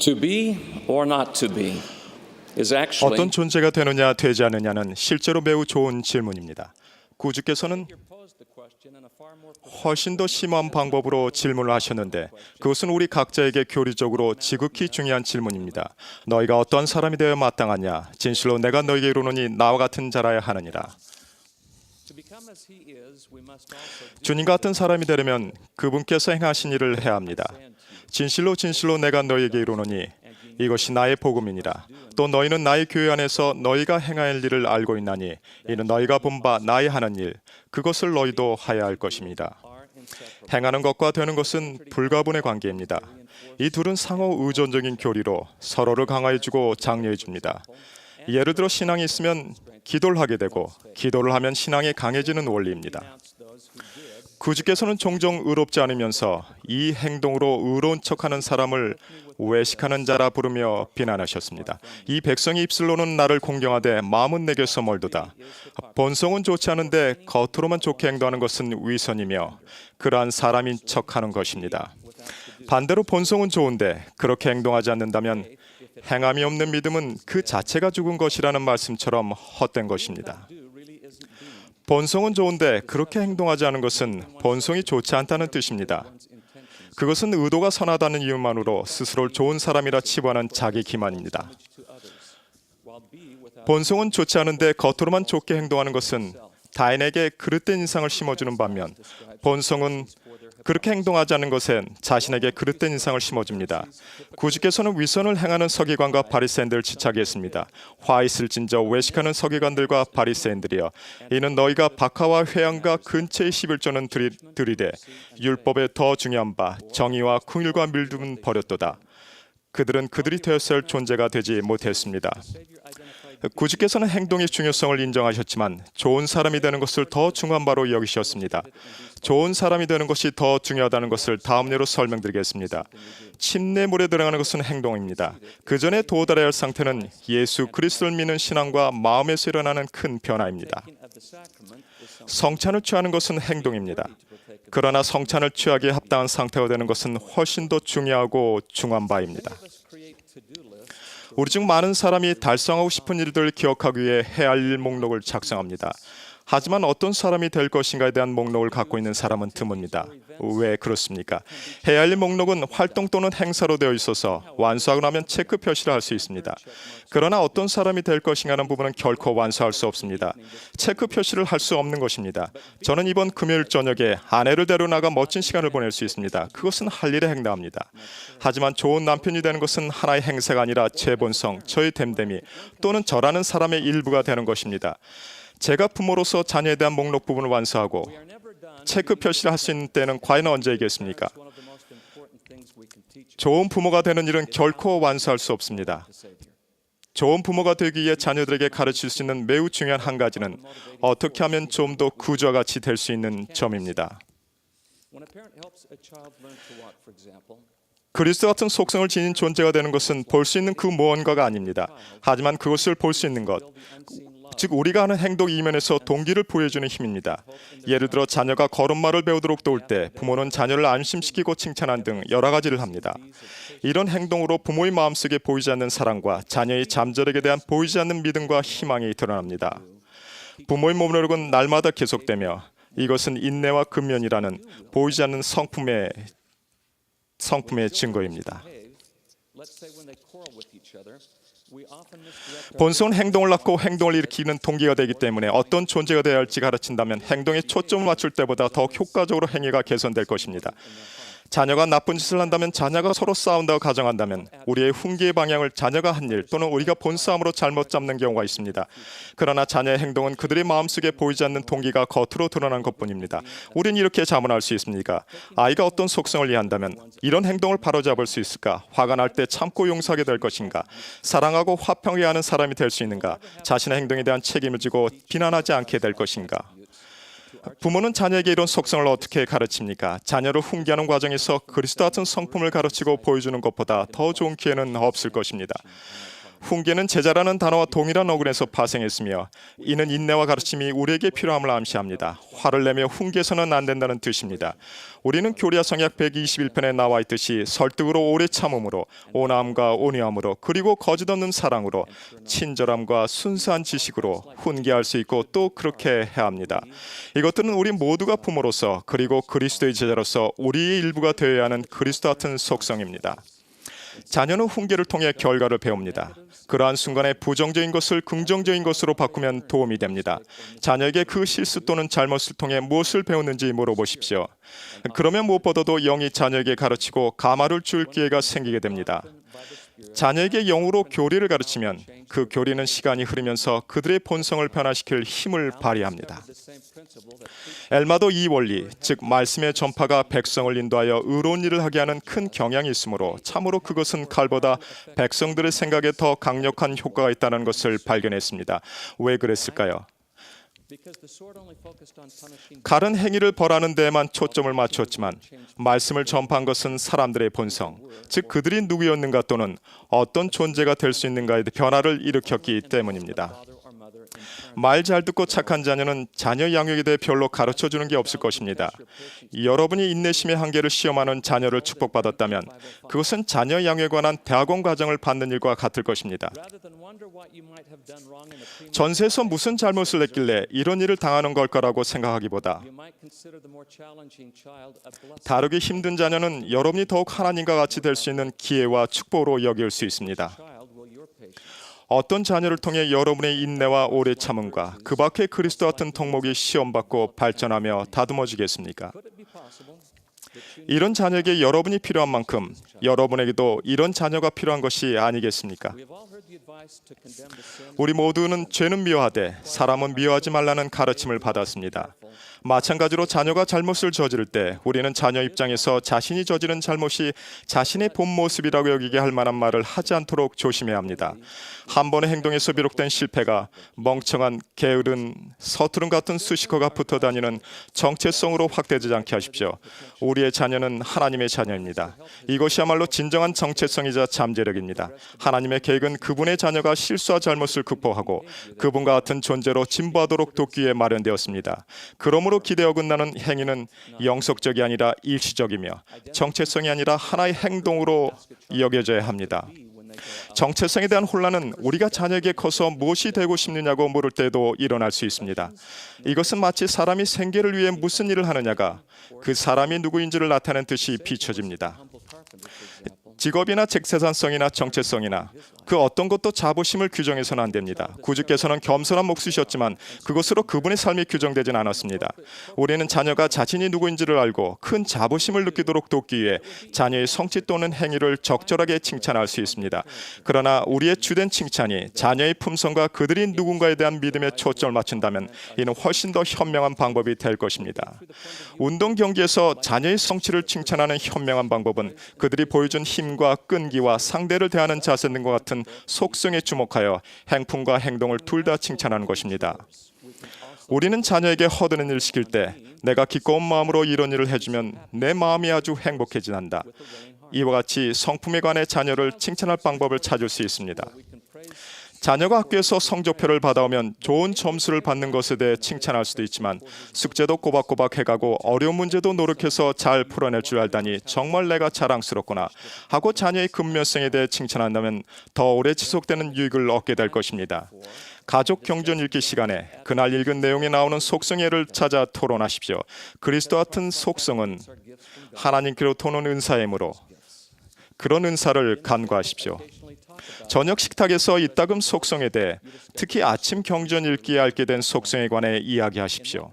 To be or not to be is actually 어떤 존재가 되느냐 되지 않느냐는 실제로 매우 좋은 질문입니다. 구주께서는 훨씬 더 심한 방법으로 질문을 하셨는데 그것은 우리 각자에게 교리적으로 지극히 중요한 질문입니다. 너희가 어떠한 사람이 되어 마땅하냐? 진실로 내가 너희에게 이르노니 나와 같은 자라야 하느니라. 주님 같은 사람이 되려면 그분께서 행하신 일을 해야 합니다. 진실로 진실로 내가 너희에게 이르노니 이것이 나의 복음이니라. 또 너희는 나의 교회 안에서 너희가 행할 일을 알고 있나니 이는 너희가 본 바 나의 하는 일 그것을 너희도 하여야 할 것입니다. 행하는 것과 되는 것은 불가분의 관계입니다. 이 둘은 상호 의존적인 교리로 서로를 강화해 주고 장려해 줍니다. 예를 들어 신앙이 있으면 기도를 하게 되고 기도를 하면 신앙이 강해지는 원리입니다. 구주께서는 종종 의롭지 않으면서 이 행동으로 의로운 척하는 사람을 외식하는 자라 부르며 비난하셨습니다. 이 백성의 입술로는 나를 공경하되 마음은 내게서 멀도다. 본성은 좋지 않은데 겉으로만 좋게 행동하는 것은 위선이며 그러한 사람인 척하는 것입니다. 반대로 본성은 좋은데 그렇게 행동하지 않는다면 행함이 없는 믿음은 그 자체가 죽은 것이라는 말씀처럼 헛된 것입니다. 본성은 좋은데 그렇게 행동하지 않은 것은 본성이 좋지 않다는 뜻입니다. 그것은 의도가 선하다는 이유만으로 스스로를 좋은 사람이라 치부하는 자기 기만입니다. 본성은 좋지 않은데 겉으로만 좋게 행동하는 것은 타인에게 그릇된 인상을 심어주는 반면 본성은 그렇게 행동하지 않는 것엔 자신에게 그릇된 인상을 심어줍니다. 구주께서는 위선을 행하는 서기관과 바리새인들을 지적했습니다. 화 있을진저 외식하는 서기관들과 바리새인들이여 이는 너희가 박하와 회양과 근처의 11조는 들이, 들이되 율법에 더 중요한 바 정의와 궁율과 밀둠은 버렸도다. 그들은 그들이 되었을 존재가 되지 못했습니다. 구주께서는 행동의 중요성을 인정하셨지만 좋은 사람이 되는 것을 더 중요한 바로 여기셨습니다. 좋은 사람이 되는 것이 더 중요하다는 것을 다음 예로 설명드리겠습니다. 침례물에 들어가는 것은 행동입니다. 그 전에 도달해야 할 상태는 예수 그리스도를 믿는 신앙과 마음에서 일어나는 큰 변화입니다. 성찬을 취하는 것은 행동입니다. 그러나 성찬을 취하기에 합당한 상태가 되는 것은 훨씬 더 중요하고 중요한 바입니다. 우리 중 많은 사람이 달성하고 싶은 일들을 기억하기 위해 해야 할일 목록을 작성합니다. 하지만 어떤 사람이 될 것인가에 대한 목록을 갖고 있는 사람은 드뭅니다. 왜 그렇습니까? 해야 할일 목록은 활동 또는 행사로 되어 있어서 완수하고 나면 체크 표시를 할 수 있습니다. 그러나 어떤 사람이 될 것인가는 부분은 결코 완수할 수 없습니다. 체크 표시를 할 수 없는 것입니다. 저는 이번 금요일 저녁에 아내를 데려나가 멋진 시간을 보낼 수 있습니다. 그것은 할 일에 행당합니다. 하지만 좋은 남편이 되는 것은 하나의 행사가 아니라 제 본성, 저의 됨됨이 또는 저라는 사람의 일부가 되는 것입니다. 제가 부모로서 자녀에 대한 목록 부분을 완수하고. 체크 표시를 할 수 있는 때는 과연 언제이겠습니까? 좋은 부모가 되는 일은 결코 완수할 수 없습니다. 좋은 부모가 되기 위해 자녀들에게 가르칠 수 있는 매우 중요한 한 가지는 어떻게 하면 좀 더 구주와 같이 될 수 있는 점입니다. 그리스도 같은 속성을 지닌 존재가 되는 것은 볼 수 있는 그 무언가가 아닙니다. 하지만 그것을 볼 수 있는 것, 즉 우리가 하는 행동 이면에서 동기를 보여주는 힘입니다. 예를 들어 자녀가 걸음마를 배우도록 도울 때 부모는 자녀를 안심시키고 칭찬한 등 여러 가지를 합니다. 이런 행동으로 부모의 마음속에 보이지 않는 사랑과 자녀의 잠재력에 대한 보이지 않는 믿음과 희망이 드러납니다. 부모의 목록은 날마다 계속되며 이것은 인내와 근면이라는 보이지 않는 성품의 성품의 증거입니다. 본성은 행동을 낳고 행동을 일으키는 동기가 되기 때문에 어떤 존재가 되어야 할지 가르친다면 행동에 초점을 맞출 때보다 더 효과적으로 행위가 개선될 것입니다. 자녀가 나쁜 짓을 한다면 자녀가 서로 싸운다고 가정한다면 우리의 훈계의 방향을 자녀가 한 일 또는 우리가 본 싸움으로 잘못 잡는 경우가 있습니다. 그러나 자녀의 행동은 그들의 마음속에 보이지 않는 동기가 겉으로 드러난 것뿐입니다. 우린 이렇게 자문할 수 있습니까? 아이가 어떤 속성을 이해한다면 이런 행동을 바로잡을 수 있을까? 화가 날 때 참고 용서하게 될 것인가? 사랑하고 화평하게 하는 사람이 될 수 있는가? 자신의 행동에 대한 책임을 지고 비난하지 않게 될 것인가? 부모는 자녀에게 이런 속성을 어떻게 가르칩니까? 자녀를 훈계하는 과정에서 그리스도 같은 성품을 가르치고 보여주는 것보다 더 좋은 기회는 없을 것입니다. 훈계는 제자라는 단어와 동일한 어근에서 파생했으며 이는 인내와 가르침이 우리에게 필요함을 암시합니다. 화를 내며 훈계서는 안 된다는 뜻입니다. 우리는 교리아 성약 121편에 나와 있듯이 설득으로 오래 참음으로 온함과 온유함으로 그리고 거짓 없는 사랑으로 친절함과 순수한 지식으로 훈계할 수 있고 또 그렇게 해야 합니다. 이것들은 우리 모두가 부모로서 그리고 그리스도의 제자로서 우리의 일부가 되어야 하는 그리스도 같은 속성입니다. 자녀는 훈계를 통해 결과를 배웁니다. 그러한 순간에 부정적인 것을 긍정적인 것으로 바꾸면 도움이 됩니다. 자녀에게 그 실수 또는 잘못을 통해 무엇을 배웠는지 물어보십시오. 그러면 무엇보다도 영이 자녀에게 가르치고 가마를 줄 기회가 생기게 됩니다. 자녀에게 영으로 교리를 가르치면 그 교리는 시간이 흐르면서 그들의 본성을 변화시킬 힘을 발휘합니다. 엘마도 이 원리, 즉 말씀의 전파가 백성을 인도하여 의로운 일을 하게 하는 큰 경향이 있으므로 참으로 그것은 칼보다 백성들의 생각에 더 강력한 효과가 있다는 것을 발견했습니다. 왜 그랬을까요? 칼은 행위를 벌하는 데에만 초점을 맞췄지만 말씀을 전파한 것은 사람들의 본성, 즉 그들이 누구였는가 또는 어떤 존재가 될 수 있는가에 변화를 일으켰기 때문입니다. 말 잘 듣고 착한 자녀는 자녀 양육에 대해 별로 가르쳐 주는 게 없을 것입니다. 여러분이 인내심의 한계를 시험하는 자녀를 축복받았다면 그것은 자녀 양육에 관한 대학원 과정을 받는 일과 같을 것입니다. 전세에서 무슨 잘못을 했길래 이런 일을 당하는 걸까라고 생각하기보다 다루기 힘든 자녀는 여러분이 더욱 하나님과 같이 될 수 있는 기회와 축복으로 여길 수 있습니다. 어떤 자녀를 통해 여러분의 인내와 오래 참음과 그 밖의 그리스도 같은 덕목이 시험받고 발전하며 다듬어지겠습니까? 이런 자녀에게 여러분이 필요한 만큼 여러분에게도 이런 자녀가 필요한 것이 아니겠습니까? 우리 모두는 죄는 미워하되 사람은 미워하지 말라는 가르침을 받았습니다. 마찬가지로 자녀가 잘못을 저지를 때 우리는 자녀 입장에서 자신이 저지른 잘못이 자신의 본 모습이라고 여기게 할 만한 말을 하지 않도록 조심해야 합니다. 한 번의 행동에서 비롯된 실패가 멍청한 게으른 서투름 같은 수식어가 붙어 다니는 정체성으로 확대되지 않게 하십시오. 우리의 자녀는 하나님의 자녀입니다. 이것이야말로 진정한 정체성이자 잠재력입니다. 하나님의 계획은 그분의 자녀가 실수와 잘못을 극복하고 그분과 같은 존재로 진보하도록 돕기 위해 마련되었습니다. 그러므로 기대 어긋나는 행위는 영속적이 아니라 일시적이며 정체성이 아니라 하나의 행동으로 여겨져야 합니다. 정체성에 대한 혼란은 우리가 자녀에게 커서 무엇이 되고 싶느냐고 물을 때도 일어날 수 있습니다. 이것은 마치 사람이 생계를 위해 무슨 일을 하느냐가 그 사람이 누구인지를 나타내는 듯이 비춰집니다. 직업이나 직세산성이나 정체성이나 그 어떤 것도 자부심을 규정해서는 안 됩니다. 구주께서는 겸손한 몫이셨지만 그것으로 그분의 삶이 규정되진 않았습니다. 우리는 자녀가 자신이 누구인지를 알고 큰 자부심을 느끼도록 돕기 위해 자녀의 성취 또는 행위를 적절하게 칭찬할 수 있습니다. 그러나 우리의 주된 칭찬이 자녀의 품성과 그들이 누군가에 대한 믿음에 초점을 맞춘다면 이는 훨씬 더 현명한 방법이 될 것입니다. 운동 경기에서 자녀의 성취를 칭찬하는 현명한 방법은 그들이 보여준 힘과 끈기와 상대를 대하는 자세 등과 같은 속성에 주목하여 행품과 행동을 둘 다 칭찬하는 것입니다. 우리는 자녀에게 허드는 일을 시킬 때 내가 기꺼운 마음으로 이런 일을 해주면 내 마음이 아주 행복해진다. 이와 같이 성품에 관해 자녀를 칭찬할 방법을 찾을 수 있습니다. 자녀가 학교에서 성적표를 받아오면 좋은 점수를 받는 것에 대해 칭찬할 수도 있지만 숙제도 꼬박꼬박 해가고 어려운 문제도 노력해서 잘 풀어낼 줄 알다니 정말 내가 자랑스럽구나 하고 자녀의 근면성에 대해 칭찬한다면 더 오래 지속되는 유익을 얻게 될 것입니다. 가족 경전 읽기 시간에 그날 읽은 내용에 나오는 속성예를 찾아 토론하십시오. 그리스도 같은 속성은 하나님께로 도는 은사이므로 그런 은사를 간과하십시오. 저녁 식탁에서 이따금 속성에 대해 특히 아침 경전 읽기에 앓게 된 속성에 관해 이야기하십시오.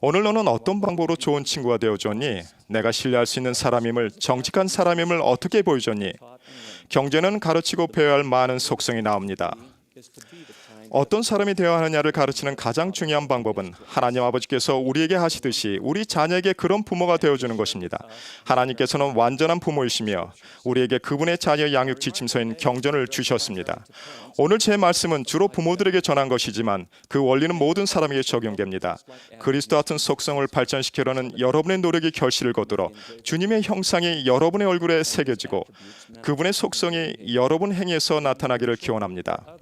오늘 너는 어떤 방법으로 좋은 친구가 되어줬니? 내가 신뢰할 수 있는 사람임을 정직한 사람임을 어떻게 보여줬니? 경제는 가르치고 배워야 할 많은 속성이 나옵니다. 어떤 사람이 되어야 하느냐를 가르치는 가장 중요한 방법은 하나님 아버지께서 우리에게 하시듯이 우리 자녀에게 그런 부모가 되어주는 것입니다. 하나님께서는 완전한 부모이시며 우리에게 그분의 자녀 양육 지침서인 경전을 주셨습니다. 오늘 제 말씀은 주로 부모들에게 전한 것이지만 그 원리는 모든 사람에게 적용됩니다. 그리스도 같은 속성을 발전시키려는 여러분의 노력이 결실을 거두어 주님의 형상이 여러분의 얼굴에 새겨지고 그분의 속성이 여러분 행위에서 나타나기를 기원합니다.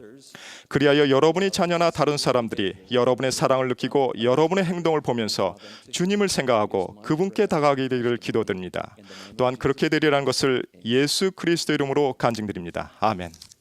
그리하여 여러분이 자녀나 다른 사람들이 여러분의 사랑을 느끼고 여러분의 행동을 보면서 주님을 생각하고 그분께 다가가게 되기를 기도드립니다. 또한 그렇게 되리라는 것을 예수 그리스도 이름으로 간증드립니다. 아멘.